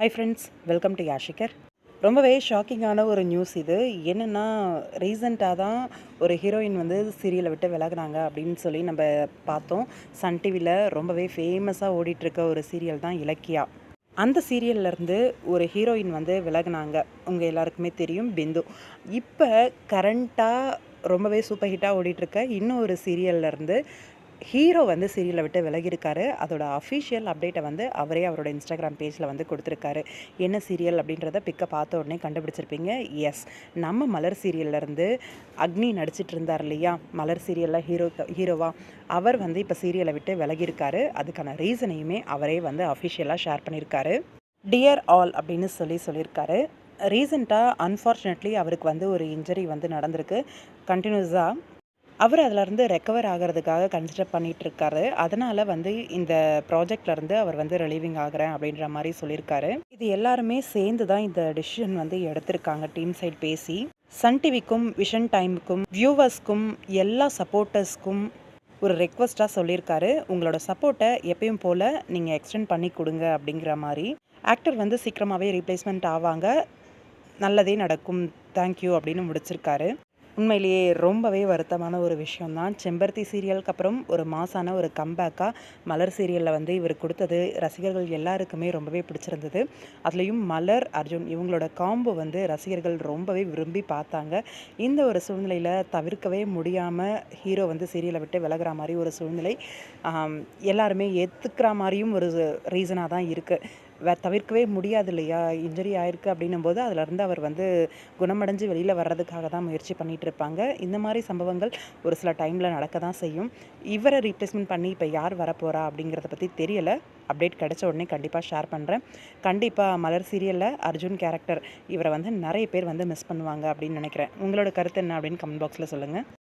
High friends welcome to யாஷிகர் ரொம்பவே ஷாக்கிங்கான ஒரு நியூஸ் இது. என்னென்னா ரீசண்டாக தான் ஒரு ஹீரோயின் வந்து சீரியலை விட்டு விலகுனாங்க அப்படின்னு சொல்லி நம்ம பார்த்தோம். சன் டிவியில் ரொம்பவே ஃபேமஸாக ஓடிட்டுருக்க ஒரு சீரியல் தான் இலக்கியா. அந்த சீரியல்ல இருந்து ஒரு ஹீரோயின் வந்து விலகுனாங்க. உங்கள் எல்லாருக்குமே தெரியும் பிந்து. இப்போ கரண்ட்டாக ரொம்பவே சூப்பர் ஹிட்டாக ஓடிட்டுருக்க இன்னும் ஒரு சீரியல்லேருந்து ஹீரோ வந்து சீரியலை விட்டு விலகியிருக்காரு. அதோட அஃபிஷியல் அப்டேட்டை வந்து அவரே அவரோட இன்ஸ்டாகிராம் பேஜில் வந்து கொடுத்துருக்காரு. என்ன சீரியல் அப்படின்றத பிக்கை பார்த்த உடனே கண்டுபிடிச்சிருப்பீங்க. எஸ் நம்ம மலர் சீரியல்ல இருந்து அக்னி நடிச்சிட்டு இருந்தார் இல்லையா? மலர் சீரியலில் ஹீரோ ஹீரோவா அவர் வந்து இப்போ சீரியலை விட்டு விலகியிருக்காரு. அதுக்கான ரீசனையுமே அவரே வந்து அஃபிஷியலாக ஷேர் பண்ணியிருக்காரு. டியர் ஆல் அப்படின்னு சொல்லி சொல்லியிருக்காரு. ரீசெண்டாக அன்ஃபார்ச்சுனேட்லி அவருக்கு வந்து ஒரு இன்ஜரி வந்து நடந்திருக்கு. கண்டினியூஸாக அவர் அதிலேருந்து ரெக்கவர் ஆகிறதுக்காக கன்சிடர் பண்ணிட்டு இருக்காரு அதனால் வந்து இந்த ப்ராஜெக்ட்லேருந்து அவர் வந்து ரிலீவிங் ஆகிறேன் அப்படின்ற மாதிரி சொல்லியிருக்காரு. இது எல்லாருமே சேர்ந்து தான் இந்த டிசிஷன் வந்து எடுத்திருக்காங்க டீம் சைட் பேசி. சன் டிவிக்கும் விஷன் டைமுக்கும் வியூவர்ஸ்க்கும் எல்லா சப்போர்ட்டர்ஸ்க்கும் ஒரு ரெக்வஸ்ட்டாக சொல்லியிருக்காரு. உங்களோட சப்போர்ட்டை எப்பயும் போல் நீங்கள் எக்ஸ்டெண்ட் பண்ணி கொடுங்க அப்படிங்கிற மாதிரி. ஆக்டர் வந்து சீக்கிரமாகவே ரீப்ளேஸ்மெண்ட் ஆவாங்க. நல்லதே நடக்கும். தேங்க்யூ அப்படின்னு முடிச்சிருக்காரு. உண்மையிலேயே ரொம்பவே வருத்தமான ஒரு விஷயம்தான். செம்பருத்தி சீரியலுக்கு அப்புறம் ஒரு மாசான ஒரு கம்பேக்காக மலர் சீரியலில் வந்து இவர் கொடுத்தது ரசிகர்கள் எல்லாருக்குமே ரொம்பவே பிடிச்சிருந்தது. அதுலேயும் மலர் அர்ஜுன் இவங்களோட காம்போ வந்து ரசிகர்கள் ரொம்பவே விரும்பி பார்த்தாங்க. இந்த ஒரு சூழ்நிலையில் தவிர்க்கவே முடியாமல் ஹீரோ வந்து சீரியலை விட்டு விலகிற மாதிரி ஒரு சூழ்நிலை எல்லாருமே ஏற்றுக்கிற மாதிரியும் ஒரு ரீசனாக தான் இருக்குது தவிர்க்கவே முடியாது இல்லையா இன்ஜுரி ஆயிருக்கு அப்படின்னும் போது அதிலிருந்து அவர் வந்து குணமடைஞ்சு வெளியில் வர்றதுக்காக தான் முயற்சி பண்ணிகிட்டு இருப்பாங்க. இந்த மாதிரி சம்பவங்கள் ஒரு சில டைமில் நடக்க தான் செய்யும். இவரை ரீப்ளேஸ்மெண்ட் பண்ணி இப்போ யார் வரப்போகிறா அப்படிங்கிறத பற்றி தெரியலை. அப்டேட் கிடைச்ச உடனே கண்டிப்பாக ஷேர் பண்ணுறேன் கண்டிப்பாக மலர் சீரியலில் அர்ஜுன் கேரக்டர் இவரை வந்து நிறைய பேர் வந்து மிஸ் பண்ணுவாங்க அப்படின்னு நினைக்கிறேன். உங்களோட கருத்து என்ன அப்படின்னு கமெண்ட் பாக்ஸில் சொல்லுங்கள்